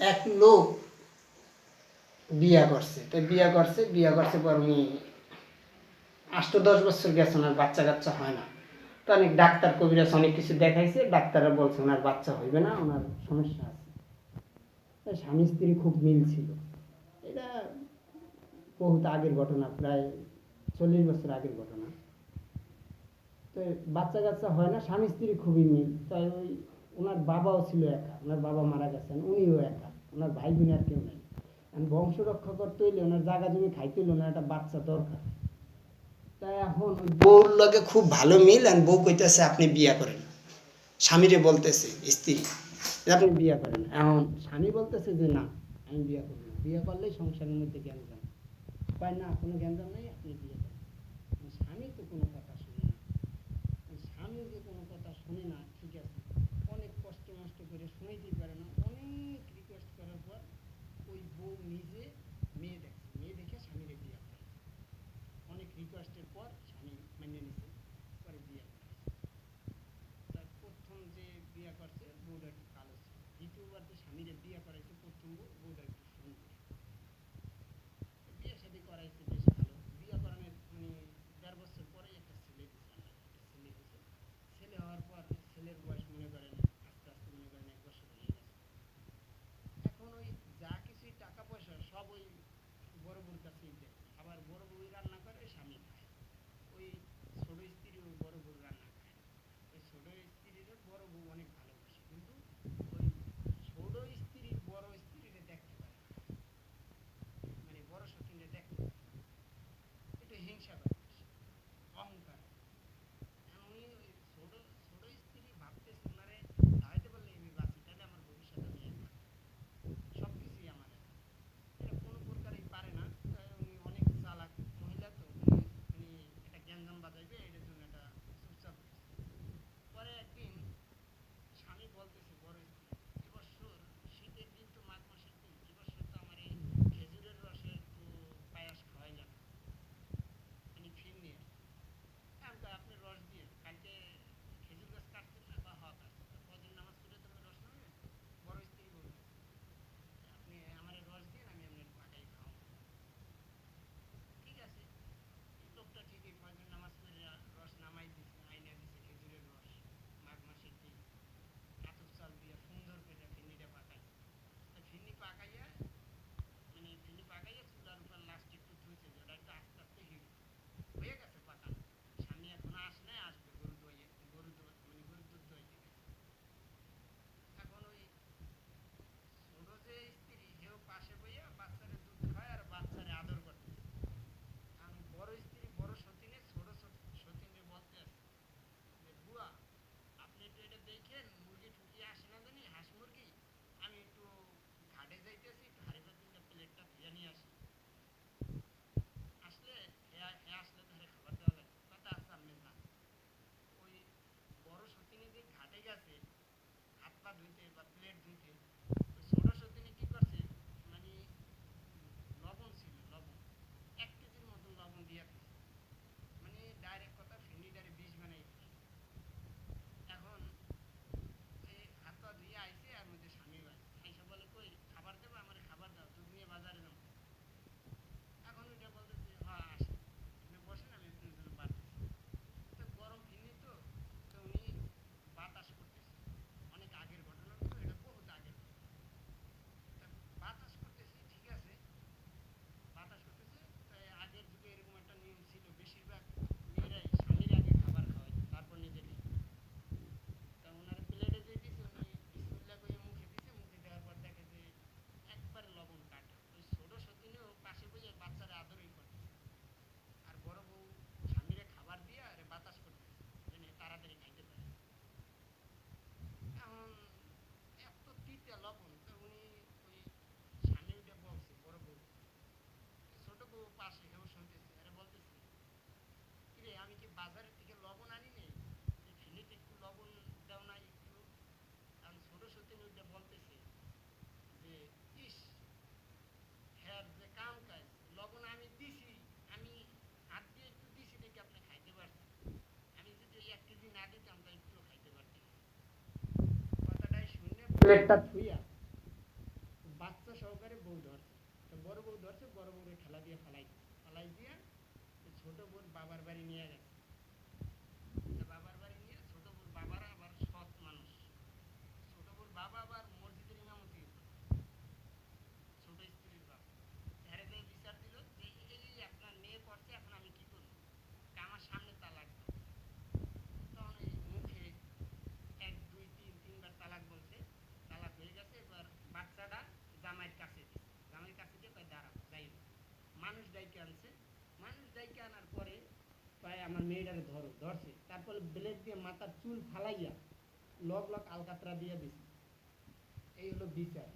এক লোক বিয়া করছে। তাই বিয়া করছে বিয়া করছে পর উনি আষ্ট দশ বছর গেছে, ওনার বাচ্চা কাচ্চা হয় না। তো অনেক ডাক্তার কবিরাজ অনেক কিছু দেখাইছে, ডাক্তাররা বলছে ওনার বাচ্চা হইবে না, ওনার সমস্যা আছে। স্বামী স্ত্রী খুব মিল ছিল। এটা বহুত আগের ঘটনা, প্রায় চল্লিশ বছর আগের ঘটনা। তো বাচ্চা কাচ্চা হয় না, স্বামী স্ত্রী খুবই মিল। তাই ওই ওনার বাবাও ছিল একা, ওনার বাবা মারা গেছেন, উনিও একা, ওনার ভাই বোন আর কেউ নেই। আমি বংশ রক্ষা করতে হইলে ওনার জায়গা জমি খাইতে হইলে ওনার একটা বাচ্চা দরকার। তাই এখন বউর লগে খুব ভালো মিল আর বউ কইতেছে, আপনি বিয়া করেন স্বামীরে বলতেছে, স্ত্রী আপনি বিয়া করেন এখন স্বামী বলতেছে যে, না, আমি বিয়া করব বিয়া করলেই সংসারের মধ্যে জ্ঞান জান উপায় না, কোনো জ্ঞান জান নাই, আপনি বিয়ে बीजेपी पर પત્તા ધોઈ છે પ્લેટ ધોઈ છે ব্লেডটা থুইয়া বাচ্চা সহকারে বউ ধরছে। তো বড় বউ ধরছে, বড় বউরে খেলা দিয়ে ফালাই ফালাই দিয়ে ছোট বোন বাবার বাড়ি নিয়ে গেছে তো বাবার বাড়ি নিয়ে ছোট বোন বাবার আবার সৎ মানুষ ছোট বোন বাবা আবার মসজিদের ইমামতি হতো। ছোট স্ত্রীর বাবা ধারে দিয়ে বিচার দিল যে এই আপনার মেয়ে করছে এখন আমি কি করব তা আমার সামনে তালাক দাও তখন এই মুখে এক দুই তিন তিনবার তালাক বলছে তালাক হয়ে গেছে এবার বাচ্চাটা জামাইয়ের কাছে দিছে জামাইয়ের কাছে দিয়ে কয় দাঁড়াও যাই হোক। মানুষ ডাইকে আনছে। মানুষ ডাইকে আনার পরে প্রায় আমার মেয়েটাকে ধরো, ধরছে। তারপরে ব্লেড দিয়ে মাথার চুল ফালাইয়া লক লক আলকাতরা দিয়ে দিছে। এই হলো বিচার।